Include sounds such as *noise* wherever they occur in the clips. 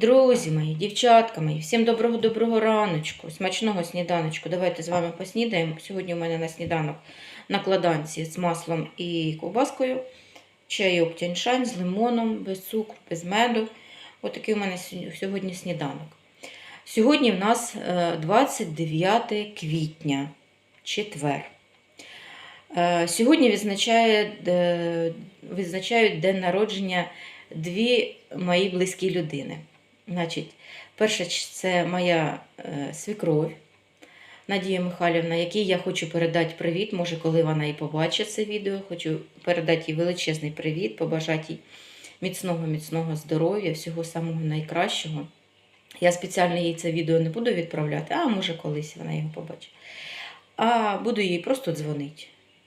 Друзі мої, дівчатка мої, всім доброго-доброго раночку, смачного сніданочку. Давайте з вами поснідаємо. Сьогодні у мене на сніданок накладанці з маслом і ковбаскою. Чайок тяньшань з лимоном, без цукру, без меду. Отакий у мене сьогодні- сніданок. Сьогодні в нас е, 29 квітня, четвер. Е, Сьогодні відзначає, е, відзначають день народження дві мої близькі людини. Значить, перша це моя е, свекров Надія Михайлівна, якій я хочу передати привіт. Може, коли вона і побачить це відео, хочу передати їй величезний привіт, побажати їй міцного, міцного здоров'я, всього самого найкращого. Я спеціально їй це відео не буду відправляти, а може колись вона його побачить. А буду їй просто дзвонити.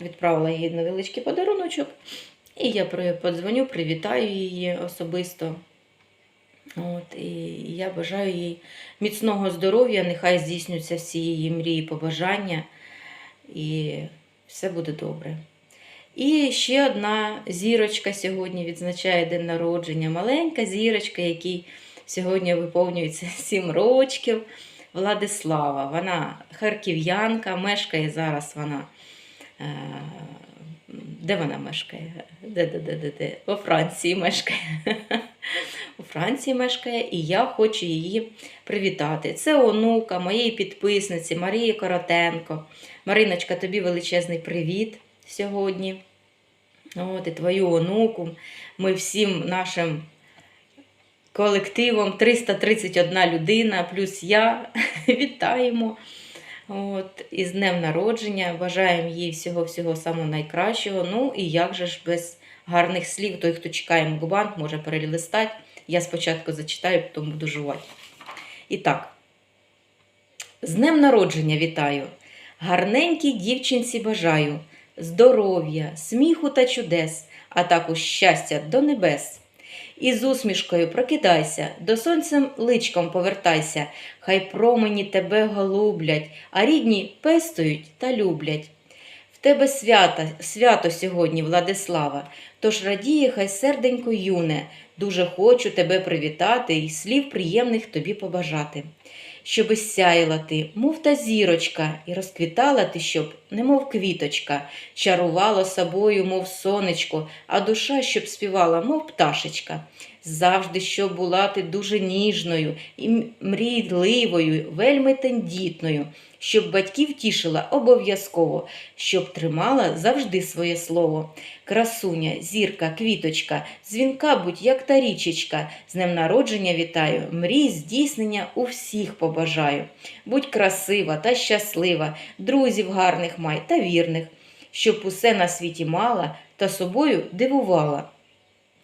Відправила їй невеличкий подаруночок. І я подзвоню, привітаю її особисто. От, і я бажаю їй міцного здоров'я, нехай здійснюються всі її мрії, побажання, і все буде добре. І ще одна зірочка сьогодні відзначає день народження. Маленька зірочка, якій сьогодні виповнюється *laughs* 7 рочків. Владислава. Вона харків'янка, мешкає зараз вона. е, Де вона мешкає? Де, де, де, де, де? Во Франції мешкає. *laughs* Франції мешкає, і я хочу її привітати. Це онука моєї підписниці Марії Коротенко. Мариночка, тобі величезний привіт сьогодні. От, і твою онуку. Ми всім нашим колективом 331 людина, плюс я *laughs* вітаємо. От, із днем народження. Бажаємо їй всього-всього самого найкращого. Ну і як же ж без гарних слів, той, хто чекає мукбанк, може перелистати. Я спочатку зачитаю, потім буду жувати. І так, з днем народження вітаю. Гарненькій дівчинці бажаю здоров'я, сміху та чудес, а також щастя до небес. І з усмішкою прокидайся, до сонцем личком повертайся, хай промені тебе голублять, а рідні пестують та люблять. В тебе свято, свято сьогодні, Владислава, тож радіє, хай серденько юне, дуже хочу тебе привітати і слів приємних тобі побажати. Щоби сяяла ти, мов та зірочка, і розквітала ти, щоб, немов квіточка, чарувала собою, мов сонечко, а душа, щоб співала, мов пташечка. Завжди, щоб була ти дуже ніжною і мрійливою, вельми тендітною, щоб батьків тішила обов'язково, щоб тримала завжди своє слово. Красуня, зірка, квіточка, дзвінка будь як та річечка. З днем народження вітаю, мрій здійснення у всіх побажаю. Будь красива та щаслива, друзів гарних май та вірних, щоб усе на світі мала та собою дивувала.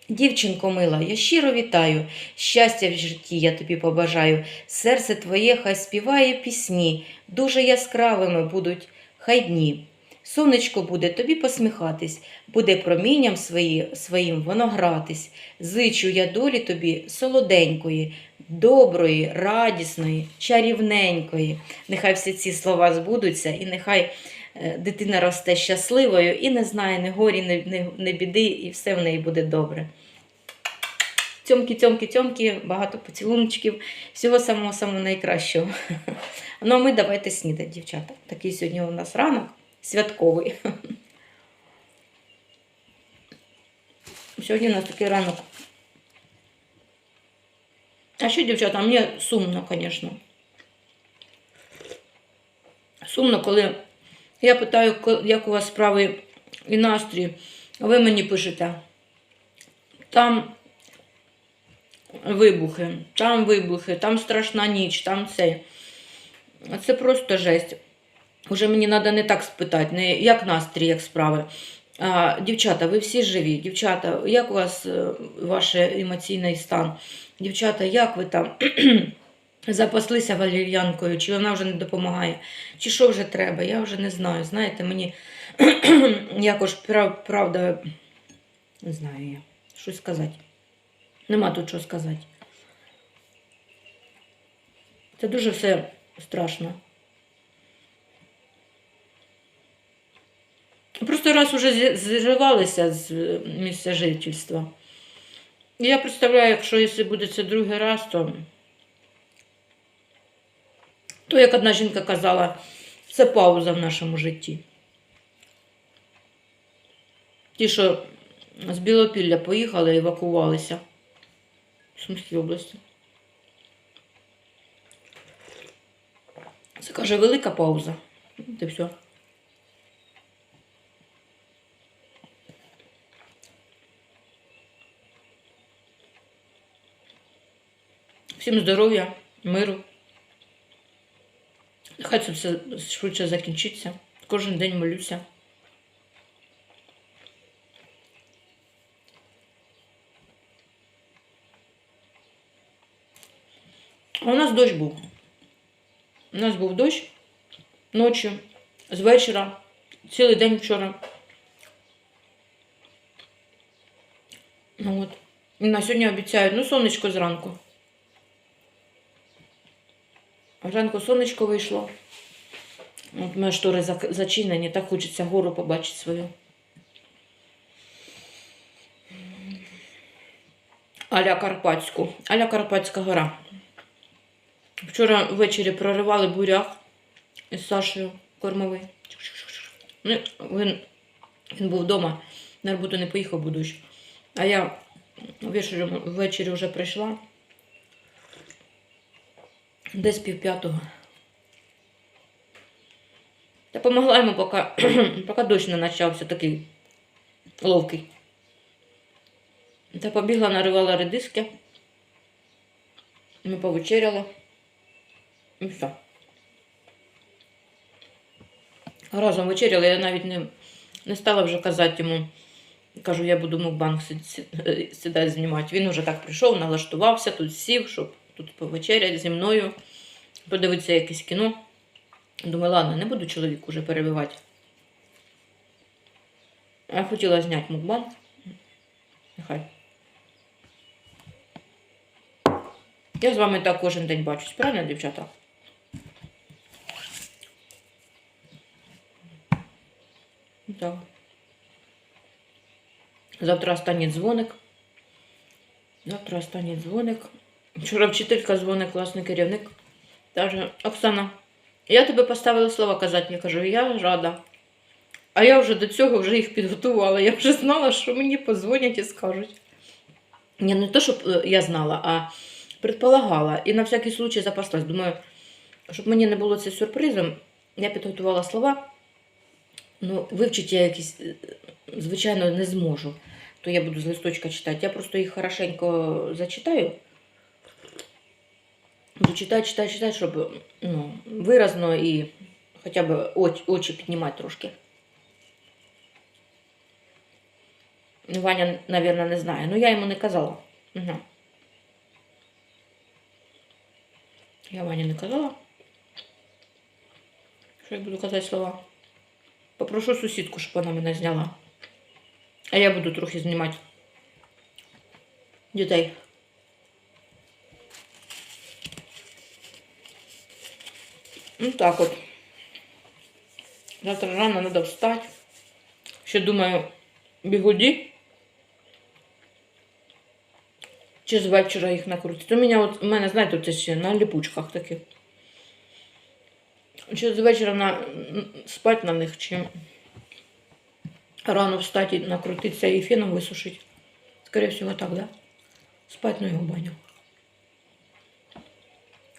Дівчинко мила, я щиро вітаю, щастя в житті я тобі побажаю. Серце твоє хай співає пісні, дуже яскравими будуть хай дні. Сонечко буде тобі посміхатись, буде промінням свої, своїм воно гратись. Зичу я долі тобі солоденької, доброї, радісної, чарівненької. Нехай всі ці слова збудуться, і нехай дитина росте щасливою і не знає ні горі, ні, ні, біди, і все в неї буде добре. Цьомки, цьомки, цьомки, багато поцілуночків, всього самого самого найкращого. *laughs* Ну, а ми давайте снідати, дівчата. Такий сьогодні у нас ранок святковий. *laughs* Сьогодні у нас такий ранок. А що, дівчата, мені сумно, звісно. Сумно, коли я питаю, як у вас справи і настрій, а ви мені пишете. Там вибухи, там вибухи, там страшна ніч, там це. Це просто жесть. Уже мені треба не так спитати, не як настрій, як справи. А, дівчата, ви всі живі. Дівчата, як у вас е, ваш емоційний стан? Дівчата, як ви там *clears throat* запаслися валер'янкою, чи вона вже не допомагає? Чи що вже треба? Я вже не знаю. Знаєте, мені *clears throat* якось прав- правда, не знаю я, щось сказати. Нема тут що сказати. Це дуже все страшно. Просто раз уже зривалися з місця жительства. Я представляю, якщо якщо буде це другий раз, то. То, як одна жінка казала, це пауза в нашому житті. Ті, що з Білопілля поїхали, евакувалися в Сумській області. Це каже велика пауза. От і все. Всім здоров'я, миру. Хай це все швидше закінчиться. Кожен день молюся. А у нас дощ був. У нас був дощ ночі, з вечора, цілий день вчора. Ну от. І на сьогодні обіцяють, ну, сонечко зранку. А сонечко вийшло. От мої штори зачинені, так хочеться гору побачити свою. Аля Карпатську. Аля Карпатська гора. Вчора ввечері проривали буряк із Сашею кормовий. Ну, він, він був вдома, на роботу не поїхав, бо дощ. А я ввечері вже прийшла. Десь пів п'ятого. Та помогла йому, поки, *clears throat* поки дощ не почався такий ловкий. Та побігла, наривала редиски. Ми повечеряли. І все. Разом вечеряли, я навіть не, не стала вже казати йому. Кажу, я буду мукбанк сідати знімати. Він вже так прийшов, налаштувався, тут сів, щоб тут повечеряти зі мною, подивитися якесь кіно. Думаю, ладно, не буду чоловіку вже перебивати. Я хотіла зняти мукбанк. Нехай. Я з вами так кожен день бачусь, правильно, дівчата? Так. Завтра останній дзвоник. Завтра останній дзвоник. Вчора вчителька дзвонить, класний керівник. Каже, Оксана, я тебе поставила слова казати. Я кажу, я рада. А я вже до цього вже їх підготувала. Я вже знала, що мені позвонять і скажуть. Ні, не то, щоб е, я знала, а предполагала. І на всякий случай запаслась. Думаю, щоб мені не було це сюрпризом, я підготувала слова. Ну, вивчити я якісь, е, звичайно, не зможу. То я буду з листочка читати. Я просто їх хорошенько зачитаю. Буду читати, читати, читати, щоб ну, виразно і хоча б очі, очі піднімати трошки. Ваня, мабуть, не знає. Ну, я йому не казала. Угу. Я Вані не казала. Що я буду казати слова? Попрошу сусідку, щоб вона мене зняла. А я буду трохи знімати дітей. Ну так от. Завтра рано треба встати. Ще думаю, бігуді. Чи з вечора їх накрутити. У мене, от, у мене, знаєте, це ще на ліпучках таких. Чи з вечора на, спати на них, чи рано встати, накрутитися і феном висушити. Скорее всего, так, да? Спать на його баню.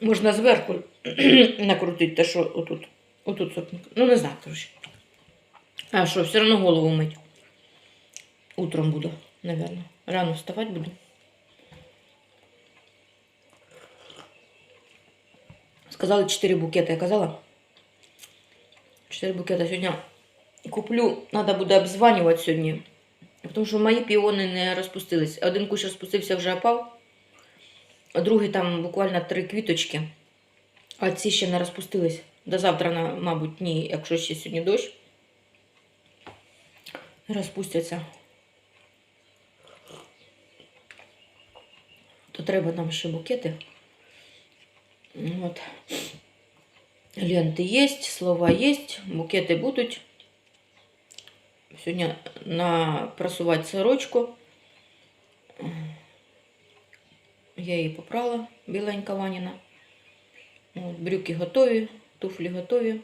Можна зверху *clears throat* накрутити те, що отут. Отут сопник. Ну, не знаю, коротше. А що, все одно голову мить. Утром буду, наверное. Рано вставати буду. Сказали 4 букета, я казала? 4 букета сьогодні куплю. Треба буде обзванювати сьогодні. Тому що мої піони не розпустились. Один кущ розпустився, вже опав. А другий там буквально три квіточки. А ці ще не розпустились. До завтра, мабуть, ні, якщо ще сьогодні дощ. Розпустяться. То треба нам ще букети. От. Ленти є, слова є, букети будуть. Сьогодні напрасувати сорочку. Я її попрала, біленька Ваніна. От, брюки готові, туфлі готові.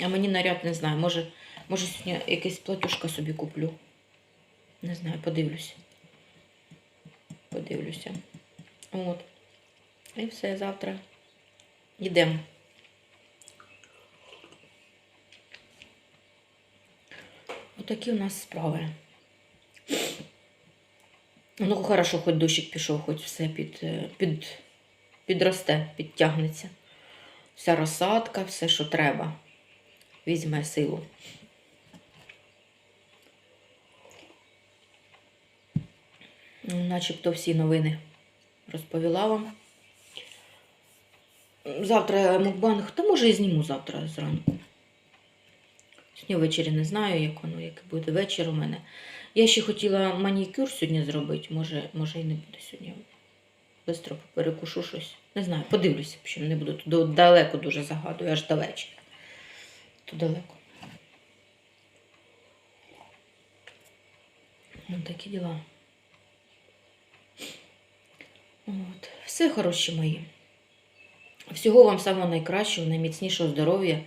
А мені наряд не знаю. Може, може сьогодні якесь платюшка собі куплю. Не знаю, подивлюся. Подивлюся. От. І все, завтра йдемо. Отакі у нас справи. Ну, хорошо, хоч дощик пішов, хоч все під, е, під, підросте, підтягнеться. Вся розсадка, все, що треба, візьме силу. Ну, Начебто всі новини розповіла вам. Завтра мукбанг, та може і зніму завтра зранку. Сьогодні ввечері не знаю, як воно, як буде вечір у мене. Я ще хотіла манікюр сьогодні зробити, може, може і не буде сьогодні. Бистро перекушу щось. Не знаю, подивлюся, общем, не буду туди далеко дуже загадую, аж вечора. То далеко. Ну, такі діла. От. Все хороші мої. Всього вам самого найкращого, найміцнішого здоров'я.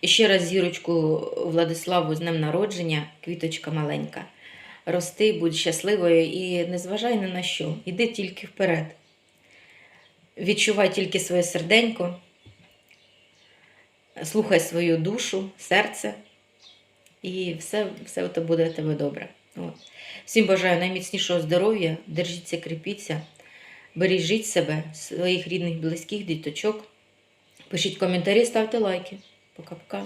І ще раз зірочку Владиславу з днем народження, квіточка маленька. Рости, будь щасливою і не зважай ні на що. Іди тільки вперед. Відчувай тільки своє серденько, слухай свою душу, серце, і все, все це буде тебе добре. От. Всім бажаю найміцнішого здоров'я, держіться, кріпіться, бережіть себе, своїх рідних, близьких, діточок. Пишіть коментарі, ставте лайки. Пока-пока.